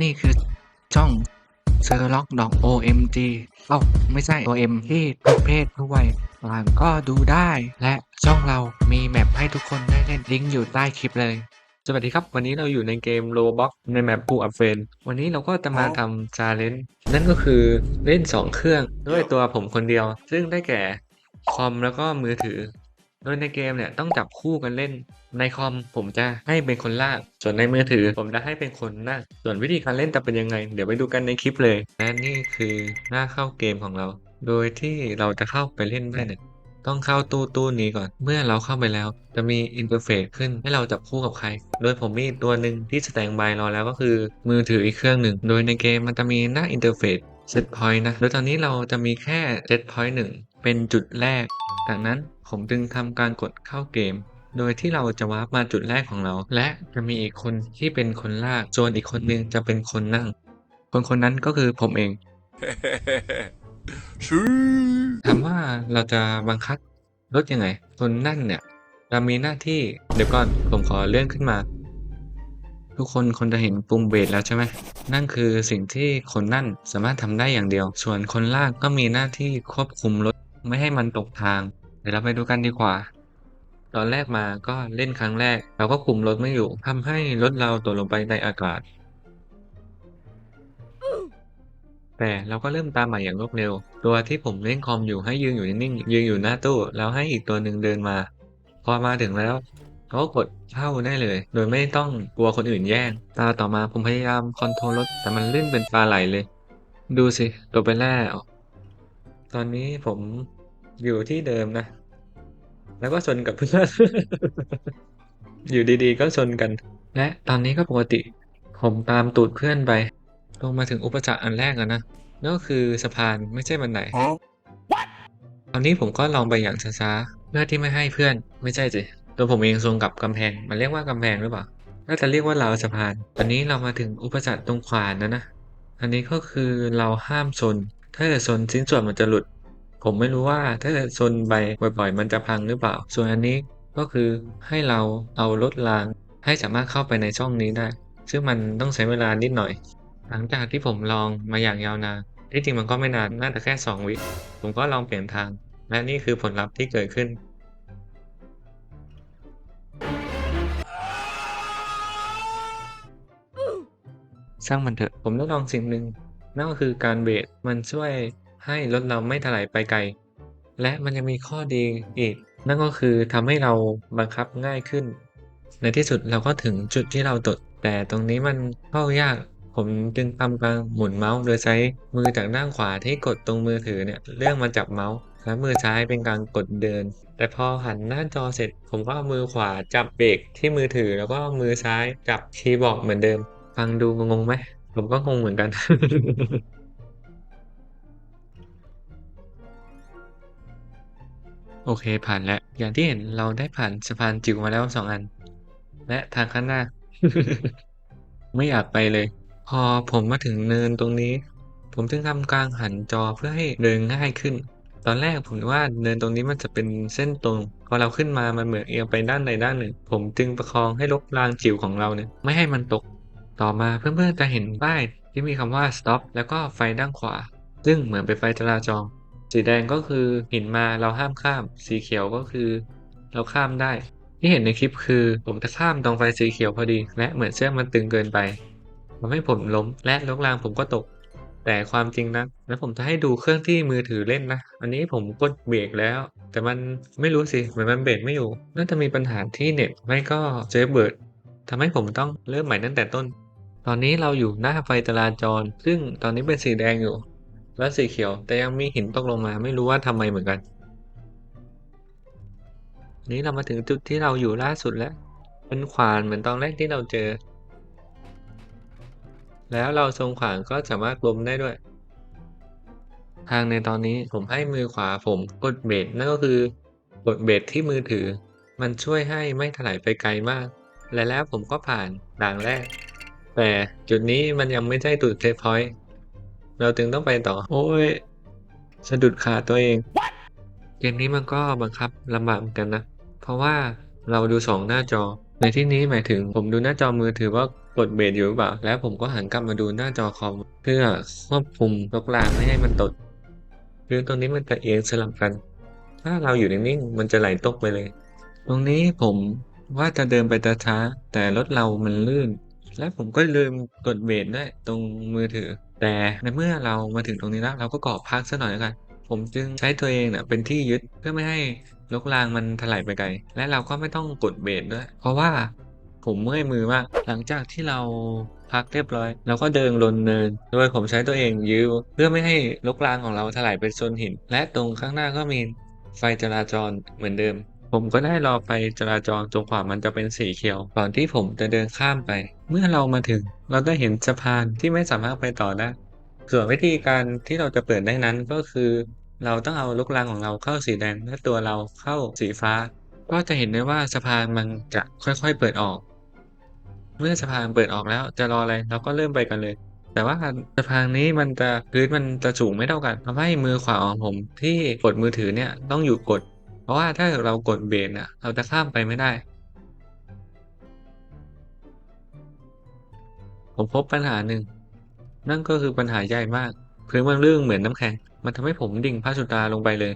นี่คือช่องเซอร์ล็อกดอก OMG เอ้าไม่ใช่ OM ที่ทุกเพศทุกวัยต่างก็ดูได้ และช่องเรามีแมปให้ทุกคนได้เล่นลิงก์อยู่ใต้คลิปเลย สวัสดีครับ วันนี้เราอยู่ในเกม Roblox ในแมปปูอัพเฟนวันนี้เราก็จะมาทำชาเลนจ์นั่นก็คือเล่น 2 เครื่องด้วยตัวผมคนเดียว ซึ่งได้แก่คอมแล้วก็มือถือ โดยในเกมเนี่ยต้องจับคู่กันเล่น ในคอมผมจะให้เป็นคนลาก ส่วนในมือถือ ผมจะให้เป็นคนนั่งส่วนวิธีการเล่นจะเป็นยังไง เดี๋ยวไปดูกันในคลิปเลยและนี่คือหน้าเข้าเกมของเรา โดยที่เราจะเข้าไปเล่นได้เนี่ยต้องเข้าตู้ตู้นี้ก่อน เมื่อเราเข้าไปแล้ว จะมีอินเทอร์เฟซขึ้นให้เราจับคู่กับใคร โดยผมมีตัวหนึ่งที่สแตงบายรอแล้วก็คือมือถืออีกเครื่องหนึ่ง โดยในเกมมันจะมีหน้าอินเทอร์เฟซเซตพอยต์นะ โดยตอนนี้เราจะมีแค่เซตพอยต์หนึ่งเป็นจุดแรก จากนั้นผมจึงทำการกดเข้าเกม โดยที่เราจะวาร์ปมาจุดแรกของเรา และจะมีอีกคนที่เป็นคนลากส่วนอีกคนหนึงจะเป็นคนนั่ง คนคนนั้นก็คือผมเองถามว่าเราจะบังคับรถยังไง คนนั่นเนี่ยจะมีหน้าที่เดี๋ยวก่อนผมขอเลื่อนขึ้นมา ทุกคนคนจะเห็นปุ่มเบรแล้วใช่ไหมนั่นคือสิ่งที่คนนั่นสามารถทำได้อย่างเดียว ส่วนคนลากก็มีหน้าที่ควบคุมรถไม่ให้มันตกทาง เดี๋ยวเราไปดูกันดีกว่า ตอนแรกมาก็เล่นครั้งแรก เราก็คุมรถไม่อยู่ทำให้รถเราตกลงไปในอากาศ แต่เราก็เริ่มตามใหม่อย่างรวดเร็ว ตัวที่ผมเล่นคอมอยู่ให้ยืนอยู่นิ่งๆยืนอยู่หน้าตู้แล้วให้อีกตัวหนึ่งเดินมา พอมาถึงแล้วเขาก็กดเข้าได้เลย โดยไม่ต้องกลัวคนอื่นแย่งตาต่อมาผมพยายามคอนโทรลรถแต่มันลื่นเป็นปลาไหลเลย ดูสิตัวไปแล้วตอนนี้ผมอยู่ที่เดิมนะ แล้วก็ชนกับเพื่อนอยู่ดีๆ ก็ชนกัน และตอนนี้ก็ปกติ ผมตามตูดเพื่อนไป ลงมาถึงอุปสรรคอันแรกแล้วนะนั่นก็คือสะพานไม่ใช่บันไดตอนนี้ผมก็ลองไปอย่างช้าๆเพื่อที่ไม่ให้เพื่อนไม่ใช่สิตัวผมเองทรงกับกำแพง มันเรียกว่ากำแพงหรือเปล่าน่าจะเรียกว่าราวสะพาน ตอนนี้เรามาถึงอุปสรรคตรงขวานะนะ อันนี้ก็คือเราห้ามชน ถ้าเกิดชนชิ้นส่วนมันจะหลุด ผมไม่รู้ว่าถ้าชนไปบ่อยๆ มันจะพังหรือเปล่า ส่วนอันนี้ก็คือให้เราเอารถราง ให้สามารถเข้าไปในช่องนี้ได้ ซึ่งมันต้องใช้เวลานิดหน่อย หลังจากที่ผมลองมาอย่างยาวนานที่จริงมันก็ไม่นานน่าจะแค่ 2 วิผมก็ลองเปลี่ยนทาง และนี่คือผลลัพธ์ที่เกิดขึ้นช่างมันเถอะ ผมได้ลองสิ่งหนึ่งนั่นก็คือการเบรกมันช่วย ให้รถเราไม่ถลายไปไกล และมันยังมีข้อดีอีก นั่นก็คือทำให้เราบังคับง่ายขึ้น ในที่สุดเราก็ถึงจุดที่เราตด แต่ตรงนี้มันเข้ายาก ผมจึงทำการหมุนเมาส์โดยใช้มือจากด้านขวาที่กดตรงมือถือเนี่ยเลื่อนมาจับเมาส์และมือซ้ายเป็นการกดเดิน แต่พอหันหน้าจอเสร็จ ผมก็เอามือขวาจับเบรกที่มือถือแล้วก็มือซ้ายจับคีย์บอร์ดเหมือนเดิม ฟังดูงงไหมผมก็งงเหมือนกัน โอเคผ่านแล้ว อย่างที่เห็นเราได้ผ่านสะพานจิ๋วมาแล้วสองอัน และทางข้างหน้า ไม่อยากไปเลย พอผมมาถึงเนินตรงนี้ ผมจึงทำการหันจอเพื่อให้เดินง่ายขึ้น ตอนแรกผมว่าเนินตรงนี้มันจะเป็นเส้นตรง พอเราขึ้นมามันเหมือนเอียงไปด้านใดด้านหนึ่ง ผมจึงประคองให้รถรางจิ๋วของเราเนี่ยไม่ให้มันตก ต่อมาเพื่อนๆจะเห็นป้ายที่มีคำว่า stop แล้วก็ไฟด้านขวา ซึ่งเหมือนเป็นไฟจราจร สีแดงก็คือหินมาเราห้ามข้าม สีเขียวก็คือ เราข้ามได้ ที่เห็นในคลิปคือ ผมจะข้ามตรงไฟสีเขียวพอดี และเหมือนเชือกมันตึงเกินไปทำให้ผมล้มและรถรางผมก็ตก แต่ความจริงนะแล้วผมจะให้ดูเครื่องที่มือถือเล่นนะ อันนี้ผมกดเบรกแล้ว แต่มันไม่รู้สิเหมือนมันเบรกไม่อยู่ น่าจะมีปัญหาที่เน็ตไม่ก็เจเบิร์ดทำให้ผมต้องเริ่มใหม่ตั้งแต่ต้น ตอนนี้เราอยู่หน้าไฟจราจร ซึ่งตอนนี้เป็นสีแดงอยู่ และสีเขียว แต่ยังมีหินตกลงมาไม่รู้ว่าทำไมเหมือนกัน นี้เรามาถึงจุดที่เราอยู่ล่าสุดแล้วเป็นขวานเหมือนตอนแรกที่เราเจอ แล้วเราทรงขวานก็สามารถกลมได้ด้วย ทางในตอนนี้ผมให้มือขวาผมกดเบรนั่นก็คือกดเบรที่มือถือ มันช่วยให้ไม่ถลายไปไกลมาก และแล้วผมก็ผ่านด่านแรก แต่จุดนี้มันยังไม่ใช่จุดเซฟพอยต์ เราจึงต้องไปต่อ โอ้ยสะดุดขาตัวเอง เกมนี้มันก็บังคับลำบากเหมือนกันนะ เพราะว่าเราดูสองหน้าจอ ในที่นี้หมายถึงผมดูหน้าจอมือถือว่ากดเบรอยู่หรือเปล่า แล้วผมก็หันกลับมาดูหน้าจอคอมเพื่อควบคุมลกลางไม่ให้มันตดคือตรงนี้มันจะเอียงสลับกัน ถ้าเราอยู่นิ่งๆมันจะไหลตกไปเลย ตรงนี้ผมว่าจะเดินไปช้าแต่รถเรามันลื่น และผมก็ลืมกดเบรกด้วยตรงมือถือ แต่ในเมื่อเรามาถึงตรงนี้แล้วเราก็กอพักสักหน่อยแล้วกัน ผมจึงใช้ตัวเองเน่ะเป็นที่ยึดเพื่อไม่ให้ลกรางมันถลายไปไกล และเราก็ไม่ต้องกดเบรกด้วย เพราะว่าผมเมื่อยมือมาก หลังจากที่เราพักเรียบร้อย เราก็เดินลนเนิน โดยผมใช้ตัวเองยื้อเพื่อไม่ให้ลกรางของเราถลายไปชนหิน และตรงข้างหน้าก็มีไฟจราจรเหมือนเดิม ผมก็ได้รอไฟจราจรจนกว่ามันจะเป็นสีเขียว ก่อนที่ผมจะเดินข้ามไป เมื่อเรามาถึง เราได้เห็นสะพานที่ไม่สามารถไปต่อได้ ส่วนวิธีการที่เราจะเปิดได้นั้นก็คือ เราต้องเอาลูกรังของเราเข้าสีแดงและตัวเราเข้าสีฟ้า ก็จะเห็นได้ว่าสะพานมันจะค่อยๆเปิดออก เมื่อสะพานเปิดออกแล้วจะรออะไรเราก็เริ่มไปกันเลยแต่ว่าสะพานนี้มันจะพื้นมันจะสูงไม่เท่ากันทำให้มือขวาของผมที่กดมือถือเนี่ยต้องอยู่กด เพราะว่าถ้าเรากดเบรกเนี่ยเราจะข้ามไปไม่ได้ ผมพบปัญหาหนึ่ง นั่นก็คือปัญหาใหญ่มากพื้นมันลื่นเหมือนน้ำแข็ง มันทำให้ผมดิ่งพระสุดาลงไปเลย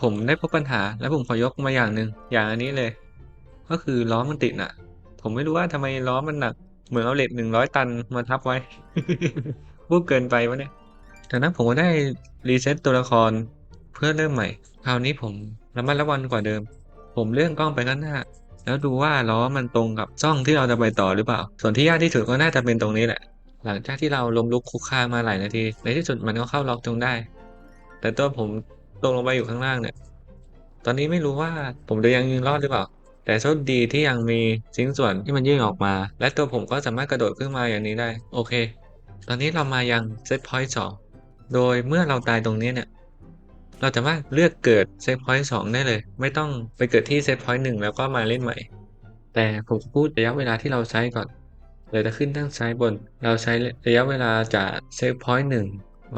ผมได้พบปัญหาและผมขอยกมาอย่างหนึ่งอย่างอันนี้เลย ก็คือล้อมันติดน่ะ ผมไม่รู้ว่าทำไมล้อมันหนัก เหมือนเอาเหล็กหนึ่งร้อยตันมาทับไว้ พูดเกินไปวะเนี่ยจากนั้นผมก็ได้รีเซ็ตตัวละครเพื่อเริ่มใหม่ คราวนี้ผมระมัดระวังกว่าเดิม ผมเลื่อนกล้องไปข้างหน้า แล้วดูว่าล้อมันตรงกับช่องที่เราจะไปต่อหรือเปล่า ส่วนที่ยากที่สุดก็น่าจะเป็นตรงนี้แหละ หลังจากที่เราล้มลุกคุกคามาหลายนาที ในที่สุดมันก็เข้าล็อกจงได้ แต่ตัวผมตกลงไปอยู่ข้างล่างเนี่ย ตอนนี้ไม่รู้ว่าผมจะยังยืนรอดหรือเปล่า แต่โชคดีที่ยังมีชิ้นส่วนที่มันยื่นออกมา และตัวผมก็สามารถกระโดดขึ้นมาอย่างนี้ได้ โอเค ตอนนี้เรามายังเซตพอยต์สองโดยเมื่อเราตายตรงนี้เนี่ย เราสามารถเลือกเกิดเซตพอยต์สองได้เลย ไม่ต้องไปเกิดที่เซตพอยต์หนึ่งแล้วก็มาเล่นใหม่ แต่ผมจะพูดระยะเวลาที่เราใช้ก่อนเลยจะขึ้นด้านซ้ายบน เราใช้ระยะเวลาจากเซตพอยต์หนึ่ง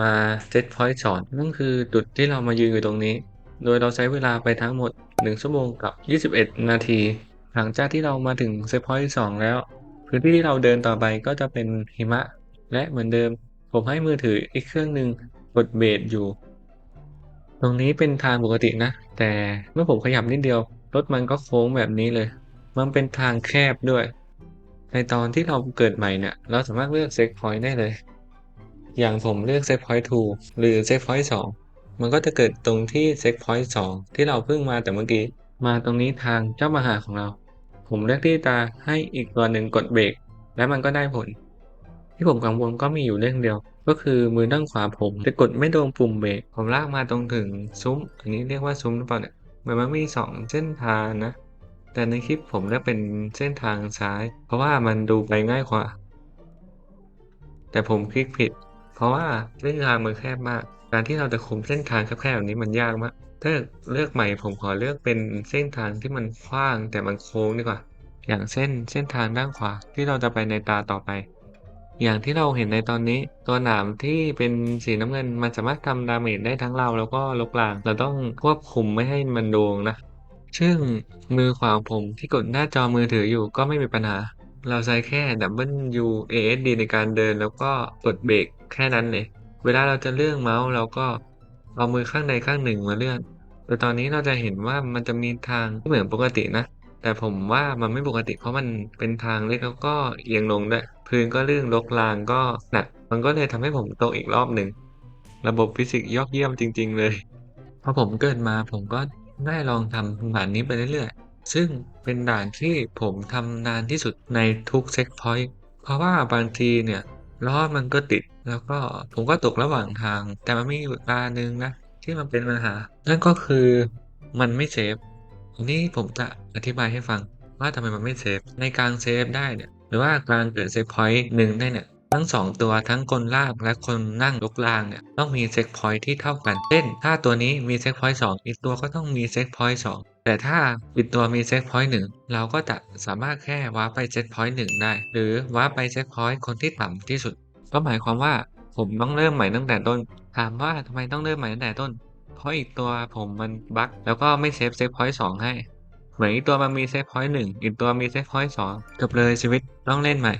มาเซตพอยต์สองนั่นคือจุดที่เรามายืนอยู่ตรงนี้ โดยเราใช้เวลาไปทั้งหมด 1 ชั่วโมงกับ 21 นาที หลังจากที่เรามาถึงเซตพอยต์สองแล้ว พื้นที่ที่เราเดินต่อไปก็จะเป็นหิมะ และเหมือนเดิม ผมให้มือถืออีกเครื่องหนึ่งกดเบรอยู่ ตรงนี้เป็นทางปกตินะ แต่เมื่อผมขยับนิดเดียว รถมันก็โค้งแบบนี้เลย มันเป็นทางแคบด้วย ในตอนที่เราเกิดใหม่เนี่ย เราสามารถเลือกเซตพอยต์ได้เลย อย่างผมเลือกเซตพอยต์2หรือเซตพอยต์2มันก็จะเกิดตรงที่เซตพอยต์2ที่เราเพิ่งมาแต่เมื่อกี้ มาตรงนี้ทางเจ้ามาหาของเรา ผมเลือกที่จะให้อีกตัวหนึ่งกดเบรกและมันก็ได้ผล ที่ผมกังวลก็มีอยู่เรื่องเดียว ก็คือมือด้านขวาผมจะกดไม่โดนปุ่มเบรกผมลากมาตรงถึงซุ้ม อันนี้เรียกว่าซุ้มหรือเปล่าเนี่ยเหมือนมันมีสองเส้นทางนะ แต่ในคลิปผมเลือกเป็นเส้นทางซ้าย เพราะว่ามันดูไปง่ายกว่า แต่ผมคลิกผิด เพราะว่าเส้นทางมันแคบมาก การที่เราจะคุมเส้นทางแคบๆแบบนี้มันยากมากถ้าเลือกใหม่ผมขอเลือกเป็นเส้นทางที่มันกว้างแต่มันโค้งดีกว่า อย่างเส้นเส้นทางด้านขวาที่เราจะไปในตาต่อไป อย่างที่เราเห็นในตอนนี้ ตัวหนามที่เป็นสีน้ำเงินมันสามารถทำดาเมจได้ทั้งเราแล้วก็ลกลาง เราต้องควบคุมไม่ให้มันโดงนะซึ่งมือขวาของผมที่กดหน้าจอมือถืออยู่ก็ไม่มีปัญหา เราใช้แค่ W A S D ในการเดินแล้วก็กดเบรกแค่นั้นเลย เวลาเราจะเลื่อนเมาส์เราก็เอามือข้างใดข้างหนึ่งมาเลื่อนแต่ตอนนี้เราจะเห็นว่ามันจะมีทางที่เหมือนปกตินะ แต่ผมว่ามันไม่ปกติเพราะมันเป็นทางเล็กแล้วก็เอียงลงด้วย พื้นก็ลื่นรกรางก็หนัก มันก็เลยทำให้ผมตกอีกรอบหนึ่ง ระบบฟิสิกส์ยอดเยี่ยมจริง ๆ เลย พอผมเกิดมาผมก็ได้ลองทำด่านนี้ไปเรื่อยๆ ซึ่งเป็นด่านที่ผมทำนานที่สุดในทุกเซ็กพอยต์ เพราะว่าบางทีเนี่ยล้อมันก็ติด แล้วก็ผมก็ตกระหว่างทาง แต่มันมีอยู่ตาหนึ่งนะที่มันเป็นปัญหา นั่นก็คือมันไม่เซฟ นี้ผมจะอธิบายให้ฟังว่าทำไมมันไม่เซฟ ในการเซฟได้เนี่ย รือว่าการเกิดเซฟพอยต์หนึ่งได้เนี่ยทั้งสองตัวทั้งคนลากและคนนั่งยกลางเนี่ยต้องมีเซ็กพอยต์ที่เท่ากันเช่นถ้าตัวนี้มีเซ็กพอยต์สองอีกตัวก็ต้องมีเซ็กพอยต์สองแต่ถ้าอีกตัวมีเซ็กพอยต์หนึ่งเราก็จะสามารถแค่ว้าร์ปไปเซ็กพอยต์หนึ่งได้ หรือว้าร์ปไปเซ็กพอยต์คนที่ต่ำที่สุด ก็หมายความว่าผมต้องเริ่มใหม่ตั้งแต่ต้น ถามว่าทำไมต้องเริ่มใหม่ตั้งแต่ต้น เพราะอีกตัวผมมันบั๊กแล้วก็ไม่เซฟเซฟพอยต์สองให้ มือนอีกตัวมันมีเซฟพอยต์หนึ่งอีกตัวมีเซฟพอยต์สองจบเลยชีวิตต้องเล่นใหม่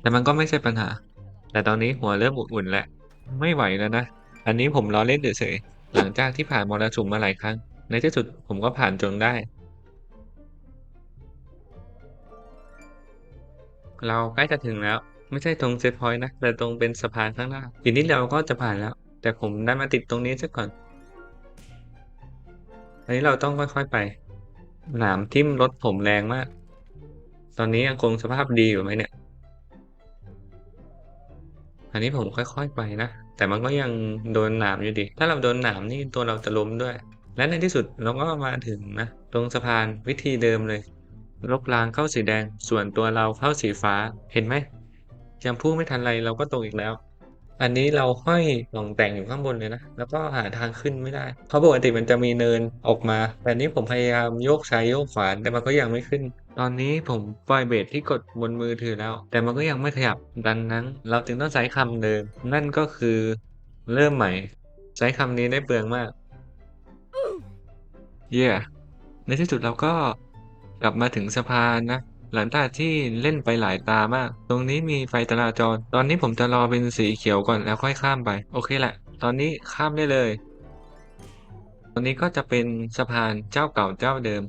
แต่มันก็ไม่ใช่ปัญหา แต่ตอนนี้หัวเริ่มอุ่นๆแล้วไม่ไหวแล้วนะ อันนี้ผมล้อเล่นเฉยๆหลังจากที่ผ่านมรสุมมาหลายครั้ง ในที่สุดผมก็ผ่านจนได้ เราใกล้จะถึงแล้ว ไม่ใช่ตรงเซตพอยต์นะ แต่ตรงเป็นสะพานข้างหน้าอีกนิดเดียวก็จะผ่านแล้ว แต่ผมได้มาติดตรงนี้ซะก่อนอันนี้เราต้องค่อยๆไป หนามทิ่มรถผมแรงมาก ตอนนี้ยังคงสภาพดีอยู่ไหมเนี่ย อันนี้ผมค่อยๆไปนะ แต่มันก็ยังโดนหนามอยู่ดี ถ้าเราโดนหนามนี่ตัวเราจะล้มด้วย และในที่สุดเราก็มาถึงนะตรงสะพานวิธีเดิมเลย ลบรางเข้าสีแดง ส่วนตัวเราเข้าสีฟ้า เห็นไหมยังพูดไม่ทันไรเราก็ตกอีกแล้ว อันนี้เราห้อยหลองแต่งอยู่ข้างบนเลยนะ แล้วก็หาทางขึ้นไม่ได้ เพราะปกติมันจะมีเนินออกมา แต่นี้ผมพยายามโยกซ้ายโยกขวาแต่มันก็ยังไม่ขึ้น ตอนนี้ผมปล่อยเบรที่กดบนมือถือแล้ว แต่มันก็ยังไม่ขยับดังนั้น เราจึงต้องใช้คำเดิม นั่นก็คือเริ่มใหม่ ใช้คำนี้ได้เปลืองมาก เย่ในที่สุดเราก็กลับมาถึงสะพานนะ หลังจากที่เล่นไปหลายตามาก ตรงนี้มีไฟจราจร ตอนนี้ผมจะรอเป็นสีเขียวก่อนแล้วค่อยข้ามไป โอเคแหละ ตอนนี้ข้ามได้เลยตรงนี้ก็จะเป็นสะพานเจ้าเก่าเจ้าเดิม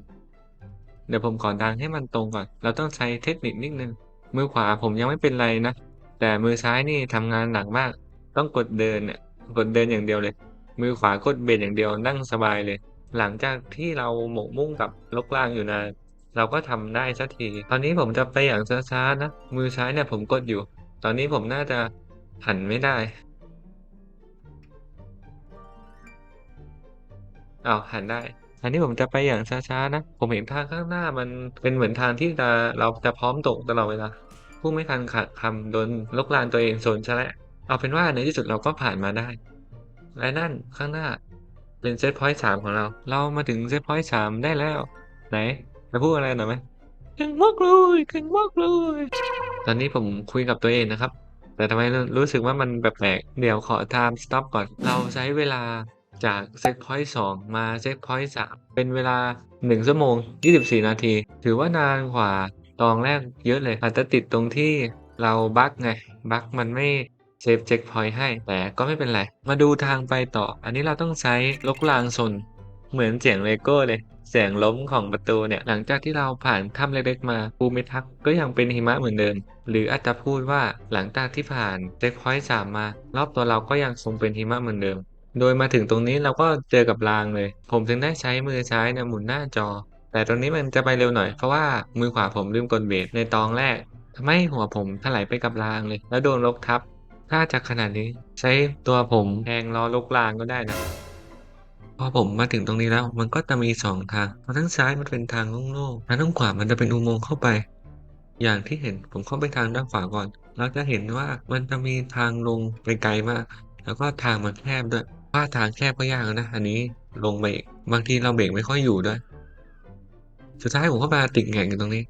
เดี๋ยวผมขอดังให้มันตรงก่อน เราต้องใช้เทคนิคนิดนึง มือขวาผมยังไม่เป็นไรนะ แต่มือซ้ายนี่ทำงานหนักมาก ต้องกดเดินเนี่ย กดเดินอย่างเดียวเลย มือขวากดเบรกอย่างเดียวนั่งสบายเลย หลังจากที่เราหมกมุ่งกับลกลางอยู่นาน เราก็ทำได้สักที ตอนนี้ผมจะไปอย่างช้าๆนะ มือซ้ายเนี่ยผมกดอยู่ ตอนนี้ผมน่าจะหันไม่ได้อ้าวหันได้อันนี้ผมจะไปอย่างช้าๆนะ ผมเห็นทางข้างหน้ามันเป็นเหมือนทางที่จะเราจะพร้อมตกตลอดเวลาพูดไม่ทันขาดคำโดนลกลานตัวเองโซนซะแล้วเอาเป็นว่าในที่สุดเราก็ผ่านมาได้ และนั่นข้างหน้าเป็นเซตพอยต์สามของเรา เรามาถึงเซตพอยต์สามได้แล้ว ไหน จะพูดอะไรหน่อยไหมเก่งมากเลยเก่งมากเลย ตอนนี้ผมคุยกับตัวเองนะครับ แต่ทำไมรู้สึกว่ามันแปลกๆเดี๋ยวขอ time stop ก่อน เราใช้เวลาจากเซตพอยต์สองมาเซตพอยต์สามเป็นเวลา 1 ชั่วโมง 24 นาที ถือว่านานกว่าตอนแรกเยอะเลย อาจจะติดตรงที่เราบั๊กไง บั๊กมันไม่เซฟเช็คพอยต์ให้ แต่ก็ไม่เป็นไร มาดูทางไปต่อ อันนี้เราต้องใช้ลกลางซน เหมือนเสียงเลโก้เลย เสียงล้มของประตูเนี่ย หลังจากที่เราผ่านถ้ำเล็กๆมาภูมิทัศน์ก็ยังเป็นหิมะเหมือนเดิม หรืออาจจะพูดว่าหลังจากที่ผ่านเช็คพอยต์สามมา รอบตัวเราก็ยังคงเป็นหิมะเหมือนเดิม โดยมาถึงตรงนี้เราก็เจอกับรางเลย ผมจึงได้ใช้มือซ้ายเนี่ยหมุนหน้าจอ แต่ตรงนี้มันจะไปเร็วหน่อยเพราะว่ามือขวาผมลืมกดเบรกในตอนแรกทำให้หัวผมถลายไปกับรางเลย แล้วโดนลกทับ ถ้าจะขนาดนี้ ใช้ตัวผมแทงล้อลกรางก็ได้นะ พอผมมาถึงตรงนี้แล้ว มันก็จะมีสองทางทางซ้ายมันเป็นทางโล่งๆทางด้านขวามันจะเป็นอุโมงค์เข้าไป อย่างที่เห็นผมเข้าไปทางด้านขวาก่อนเราจะเห็นว่ามันจะมีทางลงไปไกลมาก แล้วก็ทางมันแคบด้วยว่าทางแคบก็ยากนะอันนี้ลงไปอีกบางทีเราเบรกไม่ค่อยอยู่ด้วย สุดท้ายผมก็มาติดแหง่งอยู่ตรงนี้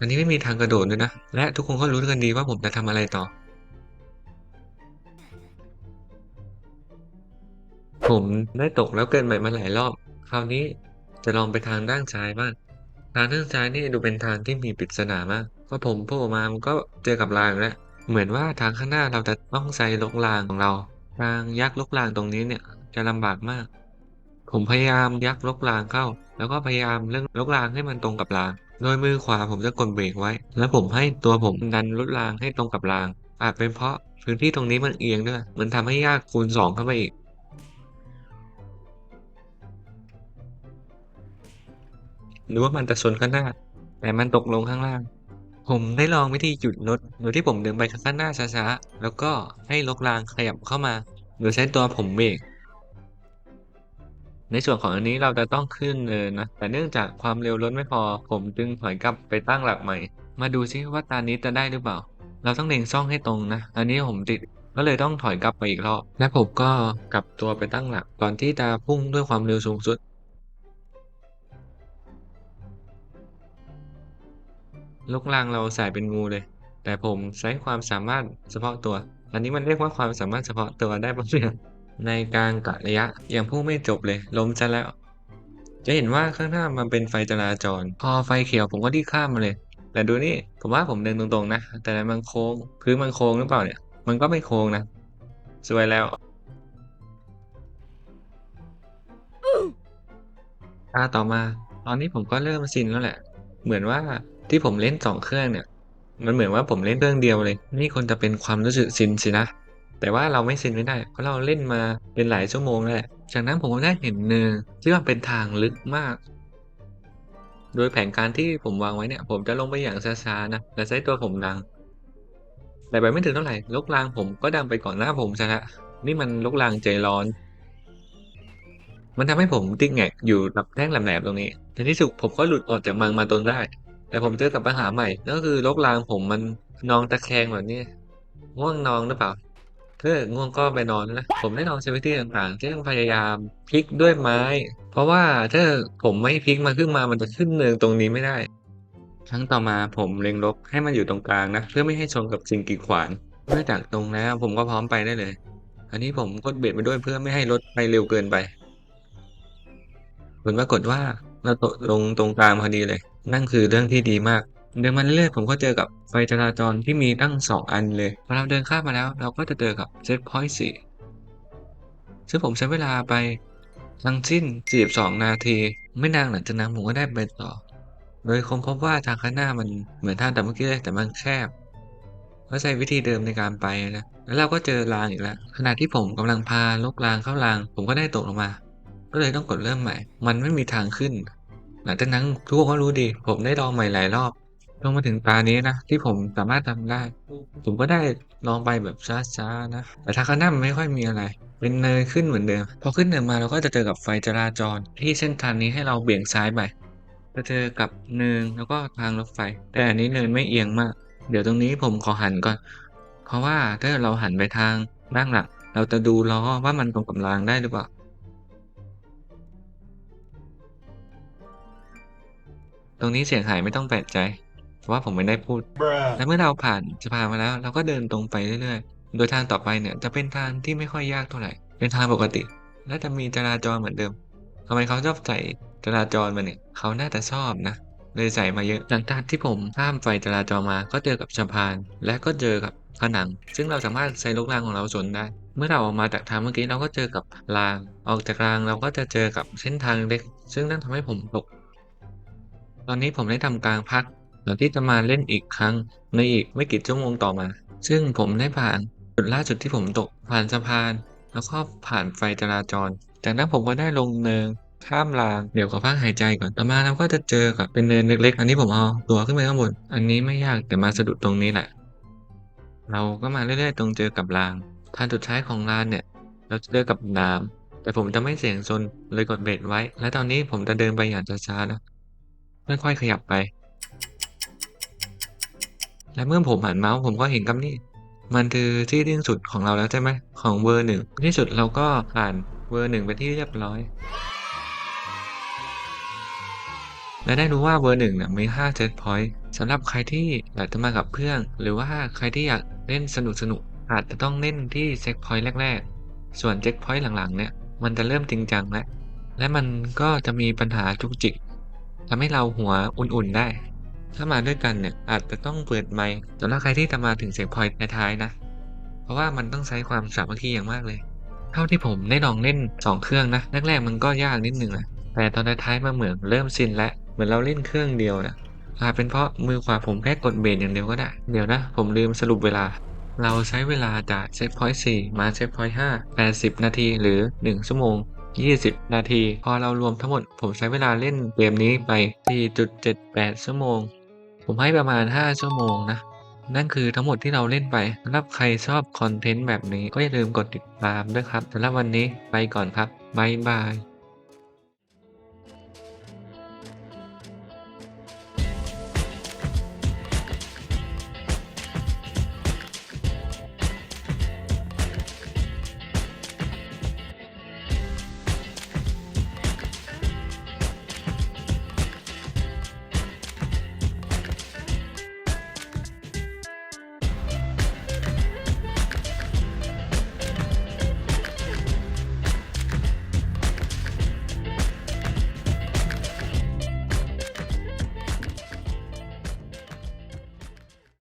อันนี้ไม่มีทางกระโดดด้วยนะ และทุกคนก็รู้กันดีว่าผมจะทำอะไรต่อ ผมได้ตกแล้วเกินใหม่มาหลายรอบ คราวนี้จะลองไปทางด้านซ้ายบ้าง ทางด้านซ้ายนี่ดูเป็นทางที่มีปริศนามากพอผมโผล่มามันก็เจอกับรางแล้ว เหมือนว่าทางข้างหน้าเราจะต้องใช้ลกรางของเรา ทางยักษ์ลกรางตรงนี้เนี่ยจะลำบากมาก ผมพยายามยักลกรางเข้า แล้วก็พยายามเรื่องลกรางให้มันตรงกับราง โดยมือขวาผมจะกดเบรกไว้ แล้วผมให้ตัวผมดันรถรางให้ตรงกับราง อาจเป็นเพราะพื้นที่ตรงนี้มันเอียงด้วย มันทำให้ยากคูณสองเข้าไปอีก หรือว่ามันจะชนข้างหน้า แต่มันตกลงข้างล่าง ผมได้ลองวิธีหยุดรถโดยที่ผมเดินไปข้างหน้าช้าๆ แล้วก็ให้ลกรางขยับเข้ามา โดยใช้ตัวผมเบรกในส่วนของอันนี้เราจะต้องขึ้นเนินนะ แต่เนื่องจากความเร็วรถไม่พอ ผมจึงถอยกลับไปตั้งหลักใหม่ มาดูซิว่าตานี้จะได้หรือเปล่า เราต้องเล็งช่องให้ตรงนะ อันนี้ผมติด ก็เลยต้องถอยกลับไปอีกรอบ และผมก็กลับตัวไปตั้งหลัก ก่อนที่จะพุ่งด้วยความเร็วสูงสุด ลูกลางเราใส่เป็นงูเลย แต่ผมใช้ความสามารถเฉพาะตัว อันนี้มันเรียกว่าความสามารถเฉพาะตัวได้ปะเนี่ยในกลางกะระยะยังพุ่งไม่จบเลยล้มซะแล้ว จะเห็นว่าข้างหน้ามันเป็นไฟจราจร พอไฟเขียวผมก็รีบข้ามมาเลย แต่ดูนี่ผมว่าผมเดินตรงๆนะ แต่มันโค้งพื้นมันโค้งหรือเปล่าเนี่ย มันก็ไม่โค้งนะสวยแล้วตาต่อมา ตอนนี้ผมก็เริ่มชินแล้วแหละ เหมือนว่า ที่ผมเล่นสองเครื่องเนี่ย มันเหมือนว่าผมเล่นเครื่องเดียวเลย นี่คนจะเป็นความรู้สึกชินสินะ แต่ว่าเราไม่ชินไม่ได้ เพราะเราเล่นมาเป็นหลายชั่วโมงแล้วแหละ จากนั้นผมก็ได้เห็นเนินที่ว่าเป็นทางลึกมาก โดยแผนการที่ผมวางไว้เนี่ย ผมจะลงไปอย่างช้าๆนะ และใช้ตัวผมดัง แต่ไปไม่ถึงเท่าไหร่ลกลางผมก็ดังไปก่อนหน้าผมซะละนี่มันลกลางใจร้อนมันทำให้ผมติ๊กแงกอยู่กับแท่งแหลมๆตรงนี้ในที่สุดผมก็หลุดออกจากมังมาตนได้ แต่ผมเจอกับปัญหาใหม่ก็คือลกลางผมมันนองตะแคงแบบนี้ง่วงนองหรือเปล่าถ้าง่วงก็ไปนอนนะผมได้ลองใช้วิธีต่างๆเช่นพยายามพลิกด้วยไม้ เพราะว่าถ้าผมไม่พลิกมาขึ้นมามันจะขึ้นเนินตรงนี้ไม่ได้ ครั้งต่อมาผมเล็งลบให้มันอยู่ตรงกลางนะเพื่อไม่ให้ชนกับสิ่งกีดขวางเมื่อจากตรงแล้วผมก็พร้อมไปได้เลย อันนี้ผมกดเบรกไปด้วยเพื่อไม่ให้รถไปเร็วเกินไปผลปรากฏว่าเราตกลงตรงกลางพอดีเลย นั่นคือเรื่องที่ดีมาก เดินมาเรื่อยๆผมก็เจอกับไฟจราจรที่มีตั้งสองอันเลยพอเราเดินข้ามมาแล้วเราก็จะเจอกับเซตพอยต์สี่ซึ่งผมใช้เวลาไปทั้งสิ้น 42 นาที ไม่นานหลังจากนั้นผมก็ได้ไปต่อ โดยคงพบว่าทางข้างหน้ามันเหมือนทางแต่เมื่อกี้เลยแต่มันแคบก็ใช้วิธีเดิมในการไปนะ แล้วเราก็เจอรางอีกแล้ว ขณะที่ผมกำลังพาลกรางเข้าราง ผมก็ได้ตกลงมา ก็เลยต้องกดเริ่มใหม่ มันไม่มีทางขึ้น หลังจากนั้นทุกคนก็รู้ดีผมได้ลองใหม่หลายรอบลงมาถึงตานี้นะที่ผมสามารถทำได้ ผมก็ได้ลองไปแบบช้าๆนะ แต่ทางข้างหน้ามันไม่ค่อยมีอะไร เป็นเนินขึ้นเหมือนเดิม พอขึ้นเนินมาเราก็จะเจอกับไฟจราจร ที่เส้นทางนี้ให้เราเบี่ยงซ้ายไปจะเจอกับเนินแล้วก็ทางรถไฟ แต่อันนี้เนินไม่เอียงมาก เดี๋ยวตรงนี้ผมขอหันก่อน เพราะว่าถ้าเราหันไปทางด้านหลังเราจะดูล้อว่ามันตรงกับรางได้หรือเปล่า รงนี้เสียงหายไม่ต้องแปลกใจ เพราะว่าผมไม่ได้พูด และเมื่อเราผ่านสะพานมาแล้ว เราก็เดินตรงไปเรื่อยๆ โดยทางต่อไปเนี่ยจะเป็นทางที่ไม่ค่อยยากเท่าไหร่ เป็นทางปกติ และจะมีจราจรเหมือนเดิมทำไมเขาชอบใส่จราจรมาเนี่ย เขาน่าจะชอบนะเลยใส่มาเยอะ หลังจากที่ผมข้ามไฟจราจรมาก็เจอกับสะพาน และก็เจอกับผนัง ซึ่งเราสามารถใช้ลูกรางของเราชนได้ เมื่อเราออกมาจากทางเมื่อกี้เราก็เจอกับราง ออกจากรางเราก็จะเจอกับเส้นทางเล็ก ซึ่งนั่นทำให้ผมตก ตอนนี้ผมได้ทำการพักก่อนที่จะมาเล่นอีกครั้งในอีกไม่กี่ชั่วโมงต่อมา ซึ่งผมได้ผ่านจุดล่าสุดที่ผมตกผ่านสะพาน แล้วก็ผ่านไฟจราจร จากนั้นผมก็ได้ลงเนินข้ามรางเดี๋ยวขอพักหายใจก่อนต่อมาเราก็จะเจอกับเป็นเนินเล็ก ๆ อันนี้ผมเอาตัวขึ้นไปข้างบน อันนี้ไม่ยากแต่มาสะดุดตรงนี้แหละ เราก็มาเรื่อยๆ ตรงเจอกับรางทางสุดท้ายของรางเนี่ย เราจะเจอกับน้ำแต่ผมจะไม่เสี่ยงซนเลยกดเบรกไว้ และตอนนี้ผมจะเดินไปอย่างช้าๆนะ ค่อยๆขยับไป และเมื่อผมหันเมาส์ผมก็เห็นกับนี่ มันคือที่ที่สุดของเราแล้วใช่ไหมของเวอร์หนึ่งที่สุดเราก็ผ่านเวอร์หนึ่งไปที่เรียบร้อย และได้รู้ว่าเวอร์หนึ่งเนี่ยมี5เซตพอยต์สำหรับใครที่อยากจะมากับเพื่อน หรือว่าใครที่อยากเล่นสนุกสนุกอาจจะต้องเล่นที่เซ็กพอยต์แรก ๆ ส่วนเซ็กพอยต์หลังๆ เนี่ย มันจะเริ่มจริงจังแล้ว และมันก็จะมีปัญหาจุกจิก ทำให้เราหัวอุ่นๆได้ ถ้ามาด้วยกันเนี่ยอาจจะต้องเปิดไมค์สำหรับใครที่จะมาถึงเสียงพอยต์ท้ายๆนะ เพราะว่ามันต้องใช้ความสามัคคีอย่างมากเลย เท่าที่ผมได้ลองเล่น 2 เครื่องนะแรกๆมันก็ยากนิดนึงแหละแต่ตอนท้ายๆมาเหมือนเริ่มชินแล้วเหมือนเราเล่นเครื่องเดียวนะอาจเป็นเพราะมือขวาผมแค่กดเบรกอย่างเดียวก็ได้ เดี๋ยวนะ ผมลืมสรุปเวลา เราใช้เวลาจากเซตพอยต์4มาเซตพอยต์5 80 นาทีหรือ 1 ชั่วโมง 20 นาที พอเรารวมทั้งหมด ผมใช้เวลาเล่นเกมนี้ไป 4.78 ชั่วโมง ผมให้ประมาณ 5 ชั่วโมงนะ นั่นคือทั้งหมดที่เราเล่นไปสำหรับใครชอบคอนเทนต์แบบนี้ก็อย่าลืมกดติดตามด้วยครับสำหรับวันนี้ไปก่อนครับ บ๊ายบาย